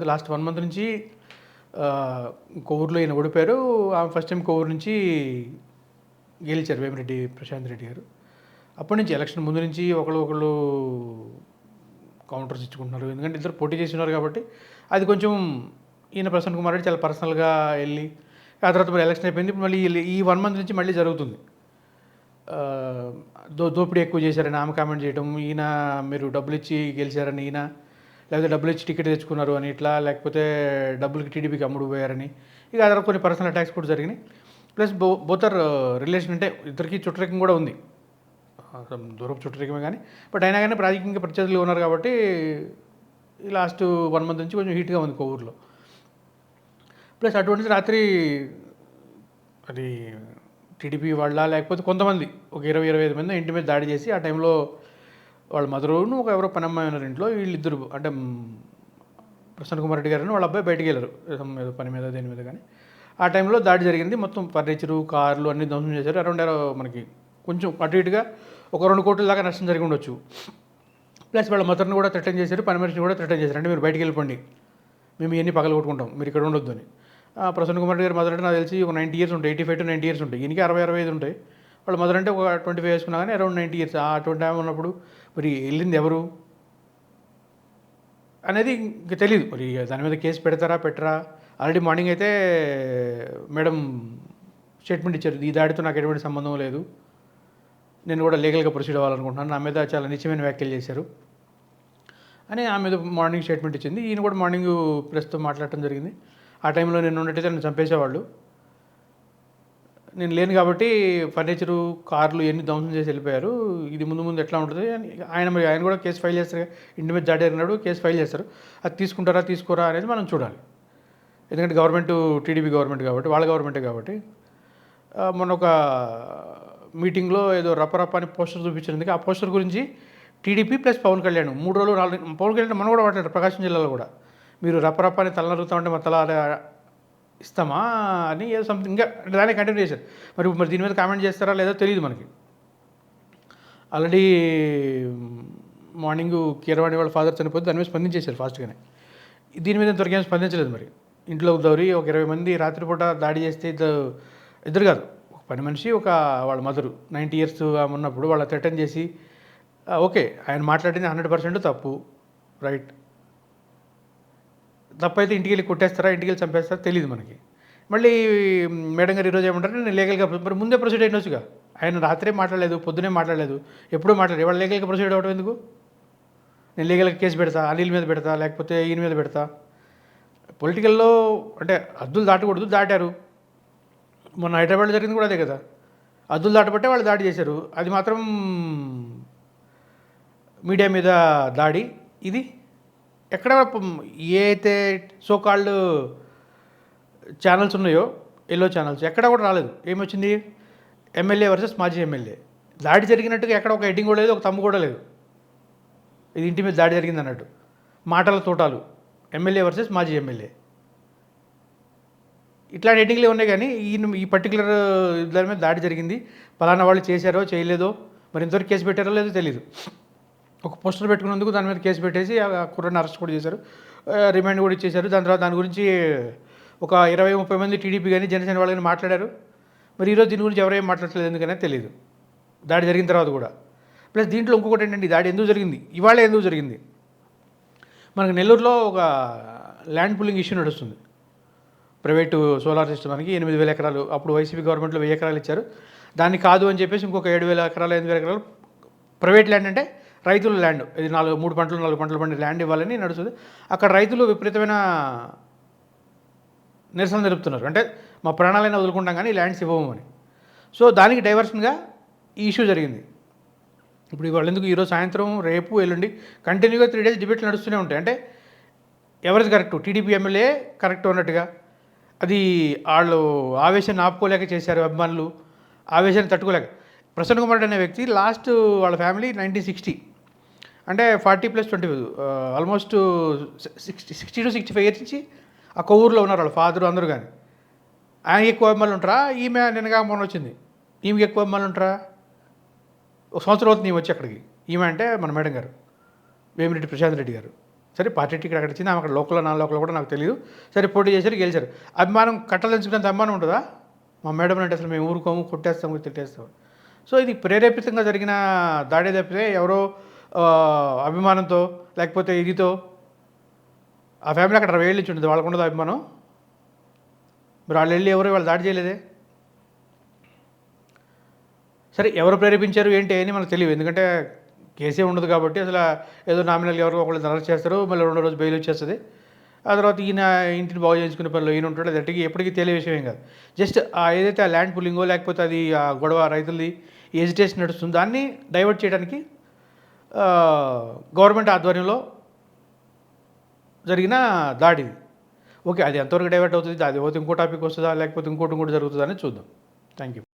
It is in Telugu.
తర్వాత లాస్ట్ వన్ మంత్ నుంచి ఆ, కొవ్వూరులో ఈయన ఓడిపోయారు. ఆమె ఫస్ట్ టైం కొవ్వూరు నుంచి గెలిచారు వేమిరెడ్డి ప్రశాంత్ రెడ్డి గారు. అప్పటి నుంచి ఎలక్షన్ ముందు నుంచి ఒకళ్ళు ఒకళ్ళు కౌంటర్స్ ఇచ్చుకుంటున్నారు. ఎందుకంటే ఇద్దరు పోటీ చేస్తున్నారు కాబట్టి అది కొంచెం ఈయన ప్రసన్న కుమార్ రెడ్డి చాలా పర్సనల్గా వెళ్ళి ఆ తర్వాత మరి ఎలక్షన్ అయిపోయింది. ఇప్పుడు మళ్ళీ ఈ- వన్ మంత్ నుంచి మళ్ళీ జరుగుతుంది. దో దోపిడీ ఎక్కువ చేశారని ఆమె కామెంట్ చేయడం ఈయన మీరు డబ్బులు ఇచ్చి గెలిచారని ఈయన లేకపోతే డబ్బులు ఇచ్చి టికెట్ తెచ్చుకున్నారు అని ఇట్లా లేకపోతే డబ్బులకి టీడీపీకి అమ్ముడు పోయారని. ఇక అదర్ కొన్ని పర్సనల్ అటాక్స్ కూడా జరిగినాయి. ప్లస్ బో బోతర్ రిలేషన్ uh, అంటే ఇద్దరికి చుట్టరికం కూడా ఉంది. దూరం దూరపు చుట్టరికమే కానీ. బట్ అయినా కానీ రాజకీయంగా ప్రత్యర్థులు ఉన్నారు కాబట్టి లాస్ట్ వన్ మంత్ నుంచి కొంచెం హీట్గా ఉంది కోవూరులో ప్లస్ అటువంటిది రాత్రి అది టీడీపీ వాళ్ళ లేకపోతే కొంతమంది ఒక ఇరవై ఇరవై ఐదు మంది ఇంటి మీద దాడి చేసి ఆ టైంలో వాళ్ళ మదరును ఒక ఎవరో పని అమ్మాయి ఉన్నారు ఇంట్లో వీళ్ళిద్దరు. అంటే ప్రసన్న కుమార్ రెడ్డి గారు వాళ్ళ అబ్బాయి బయటికి వెళ్ళారు. ఏదో పని మీద దేని మీద కానీ ఆ టైంలో దాడి జరిగింది. మొత్తం ఫర్నిచరు కార్లు అన్ని ధ్వంసం చేశారు. అరౌండ్ మనకి కొంచెం అటు ఇటుగా ఒక రెండు కోట్ల దాకా నష్టం జరిగి ఉండొచ్చు. ప్లస్ వాళ్ళ మదర్ని కూడా థ్రెటన్ చేశారు. పని మనిషిని కూడా థ్రెటన్ చేశారు. అంటే మీరు బయటికి వెళ్ళిపోండి. మేము ఇవన్నీ పగల కొట్టుకుంటాం. మీరు ఇక్కడ ఉండొద్దు అని. ఆ, ప్రసన్న కుమార్ రెడ్డి గారు మదర్ అంటే నాకు తెలిసి ఒక నైంటీ ఇయర్స్ ఉంటాయి. Eighty five to ninety years ఉంటాయి. ఈయనకి అరవై అరవై ఐదు ఉంటాయి. వాళ్ళు మదర్ అంటే ఒక ట్వంటీ ఫైవ్ వేసుకున్నా కానీ అరౌండ్ నైంటీ ఇయర్స్. ఆ అటువంటి టైం ఉన్నప్పుడు మరి వెళ్ళింది ఎవరు? అనేది ఇంక తెలియదు మరి దాని మీద కేసు పెడతారా పెట్టరా? ఆల్రెడీ మార్నింగ్ అయితే మేడం స్టేట్మెంట్ ఇచ్చారు. ఈ దాడితో నాకు ఎటువంటి సంబంధం లేదు. నేను కూడా లీగల్గా ప్రొసీడ్ అవ్వాలనుకుంటున్నాను. నా మీద చాలా నిత్యమైన వ్యాఖ్యలు చేశారు. అని ఆమె మీద మార్నింగ్ స్టేట్మెంట్ ఇచ్చింది. ఈయన కూడా మార్నింగ్ ప్రెస్తో మాట్లాడటం జరిగింది. ఆ టైంలో నేను ఉన్నట్టయితే నన్ను చంపేసేవాళ్ళు. నేను లేను కాబట్టి ఫర్నిచరు కార్లు ఎన్ని ధ్వంసం చేసి వెళ్ళిపోయారు. ఇది ముందు ముందు ఎట్లా ఉంటుంది అని ఆయన మరి ఆయన కూడా కేసు ఫైల్ చేస్తారు ఇంటి మీద జాడేరినాడు కేసు ఫైల్ చేస్తారు. అది తీసుకుంటారా తీసుకోరా అనేది మనం చూడాలి. ఎందుకంటే గవర్నమెంట్ టీడీపీ గవర్నమెంట్ కాబట్టి వాళ్ళ గవర్నమెంటే కాబట్టి మొన్న ఒక మీటింగ్లో ఏదో రపరప్ప అని పోస్టర్ చూపించినందుకు ఆ పోస్టర్ గురించి టీడీపీ ప్లస్ పవన్ కళ్యాణ్ మూడు రోజులు నాలుగు పవన్ కళ్యాణ్ మనం కూడా మాట్లాడారు ప్రకాశం జిల్లాలో కూడా. మీరు రపరప్ప అని తల నరుగుతా ఉంటే మా తల ఇస్తామా అని ఏదో సంథింగ్ ఇంకా దాన్ని కంటిన్యూ చేశారు. మరి మరి దీని మీద కామెంట్ చేస్తారా లేదో తెలియదు మనకి. ఆల్రెడీ మార్నింగ్ కీరవాణి వాళ్ళ ఫాదర్ చనిపోతే దాని మీద స్పందించేశారు ఫాస్ట్గానే దీని మీద ఇంతవరకు ఏం స్పందించలేదు మరి. ఇంట్లో దౌరి ఒక ఇరవై మంది రాత్రిపూట దాడి చేస్తే ఇద్దరు ఇద్దరు కాదు ఒక పని మనిషి ఒక వాళ్ళ మదరు నైంటీ ఇయర్స్ ఉన్నప్పుడు వాళ్ళ థ్రెటన్ చేసి ఓకే ఆయన మాట్లాడింది హండ్రెడ్ పర్సెంట్ తప్పు రైట్ తప్పైతే ఇంటికి వెళ్ళి కొట్టేస్తారా ఇంటికి వెళ్ళి చంపేస్తారా తెలియదు మనకి. మళ్ళీ మేడం గారు ఈరోజు ఏమంటారు నేను లీగల్గా మరి ముందే ప్రొసీడ్ అయినొచ్చుగా. ఆయన రాత్రే మాట్లాడలేదు పొద్దునే మాట్లాడలేదు ఎప్పుడూ మాట్లాడలేదు. ఇవాళ లీగల్గా ప్రొసీడ్ అవ్వడం ఎందుకు? నేను లీగల్గా కేసు పెడతా అనిల్ మీద పెడతా లేకపోతే ఈయన మీద పెడతా. పొలిటికల్లో అంటే అద్దులు దాటకూడదు దాటారు. మొన్న హైదరాబాద్లో జరిగింది కూడా అదే కదా. అద్దులు దాటబట్టే వాళ్ళు దాడి చేశారు. అది మాత్రం మీడియా మీద దాడి. ఇది ఎక్కడ ఏ అయితే సో కాల్డ్ ఛానల్స్ ఉన్నాయో ఎల్లో ఛానల్స్ ఎక్కడ కూడా రాలేదు. ఏమొచ్చింది? ఎమ్మెల్యే వర్సెస్ మాజీ ఎమ్మెల్యే. దాడి జరిగినట్టుగా ఎక్కడ ఒక హెడ్డింగ్ కూడా లేదు ఒక తమ్ము కూడా లేదు. ఇది ఇంటి మీద దాడి జరిగింది అన్నట్టు మాటల తోటాలు. ఎమ్మెల్యే వర్సెస్ మాజీ ఎమ్మెల్యే. ఇట్లాంటి హెడ్డింగ్లే ఉన్నాయి కానీ ఈ ఈ పర్టికులర్ దాని మీద దాడి జరిగింది. పలానా వాళ్ళు చేశారో చేయలేదో మరి ఇంతవరకు కేసు పెట్టారో లేదో తెలియదు ఒక పోస్టర్ పెట్టుకున్నందుకు దాని మీద కేసు పెట్టేసి ఆ కుర్రని అరెస్ట్ కూడా చేశారు. రిమాండ్ కూడా ఇచ్చేశారు. దాని తర్వాత దాని గురించి ఒక ఇరవై ముప్పై మంది టీడీపీ కానీ జనసేన వాళ్ళు కానీ మాట్లాడారు. మరి ఈరోజు దీని గురించి ఎవరేం మాట్లాడలేదు ఎందుకనే తెలియదు దాడి జరిగిన తర్వాత కూడా. ప్లస్ దీంట్లో ఇంకొకటి ఏంటంటే దాడి ఎందుకు జరిగింది? ఇవాళ ఎందుకు జరిగింది? మనకు నెల్లూరులో ఒక ల్యాండ్ పుల్లింగ్ ఇష్యూ నడుస్తుంది. ప్రైవేటు సోలార్ సిస్టమ్ మనకి ఎనిమిది వేల ఎకరాలు అప్పుడు వైసీపీ గవర్నమెంట్లో వెయ్యి ఎకరాలు ఇచ్చారు. దాన్ని కాదు అని చెప్పేసి ఇంకొక ఏడు వేల ఎకరాలు ఎనిమిది వేల ఎకరాలు ప్రైవేట్ ల్యాండ్ అంటే రైతుల ల్యాండ్ ఇది నాలుగు మూడు పంటలు నాలుగు పంటలు పండి ల్యాండ్ ఇవ్వాలని నడుస్తుంది. అక్కడ రైతులు విపరీతమైన నిరసన తెలుపుతున్నారు. అంటే మా ప్రాణాలైనా వదులుకుంటాం కానీ ల్యాండ్స్ ఇవ్వమని సో దానికి డైవర్షన్గా ఈ ఇష్యూ జరిగింది. ఇప్పుడు ఇవాళ ఎందుకు ఈరోజు సాయంత్రం రేపు ఎల్లుండి కంటిన్యూగా త్రీ డేస్ డిబేట్లు నడుస్తూనే ఉంటాయి. అంటే ఎవరిది కరెక్ట్? టీడీపీ ఎమ్మెల్యే కరెక్ట్ ఉన్నట్టుగా? అది వాళ్ళు ఆవేశాన్ని ఆపుకోలేక చేశారు అభిమానులు ఆవేశాన్ని తట్టుకోలేక. ప్రసన్న కుమార్ అనే వ్యక్తి లాస్ట్ వాళ్ళ ఫ్యామిలీ నైన్టీన్ సిక్స్టీ. అంటే forty plus twenty almost sixty sixty to sixty five years నుంచి ఆ కొవ్వూరులో ఉన్నారు వాళ్ళ ఫాదర్ అందరూ కానీ. ఆయన ఎక్కువ అభిమానులు ఉంటారా? ఈమె నిన్నగా మొన్న వచ్చింది. ఈమెకి ఎక్కువ అభిమానులు ఉంటారా? ఒక సంవత్సరం అవుతుంది ఈమె వచ్చి అక్కడికి. ఈమె అంటే మన మేడం గారు వేమిరెడ్డి ప్రశాంత్ రెడ్డి గారు. సరే పార్టీ టికెట్ అక్కడ ఇచ్చింది ఆమె అక్కడ లోకల్ నా లోకల్ కూడా నాకు తెలియదు సరే పోటీ చేశారు గెలిచారు. అభిమానం కట్టలించుకునేంత అభిమానం ఉంటుందా? మా మేడం అంటే అసలు మేము ఊరుకోము కొట్టేస్తాము తిట్టేస్తాము. సో ఇది ప్రేరేపితంగా జరిగిన దాడే తప్పితే ఎవరో అభిమానంతో లేకపోతే ఇదితో ఆ ఫ్యామిలీ అక్కడ వెళ్ళి ఉంటుంది వాళ్ళకు ఉండదు అభిమానం. మరి వాళ్ళు వెళ్ళి ఎవరు వాళ్ళు దాడి చేయలేదే? సరే ఎవరు ప్రేరేపించారు ఏంటి అని మనకు తెలియదు ఎందుకంటే కేసే ఉండదు కాబట్టి అసలు ఏదో నామినల్ ఎవరో ఒకళ్ళు అరెస్ట్ చేస్తారు మళ్ళీ రెండో రోజు బెయిల్ వచ్చేస్తుంది. ఆ తర్వాత ఈయన ఇంటిని బాగు చేయించుకునే పనిలో ఈయన ఉంటాడు. అది ఎప్పటికీ తెలియ విషయం కాదు. జస్ట్ ఆ ఏదైతే ఆ ల్యాండ్ పుల్లింగో లేకపోతే అది ఆ గొడవ రైతులది ఎజిటేషన్ నడుస్తుందో దాన్ని డైవర్ట్ చేయడానికి గవర్నమెంట్ ఆధ్వర్యంలో జరిగిన దాడి ఓకే అది ఎంతవరకు డైవర్ట్ అవుతుంది అది పోతే ఇంకో టాపిక్ వస్తుందా లేకపోతే ఇంకోటి ఇంకోటి జరుగుతుందా అని చూద్దాం. Thank you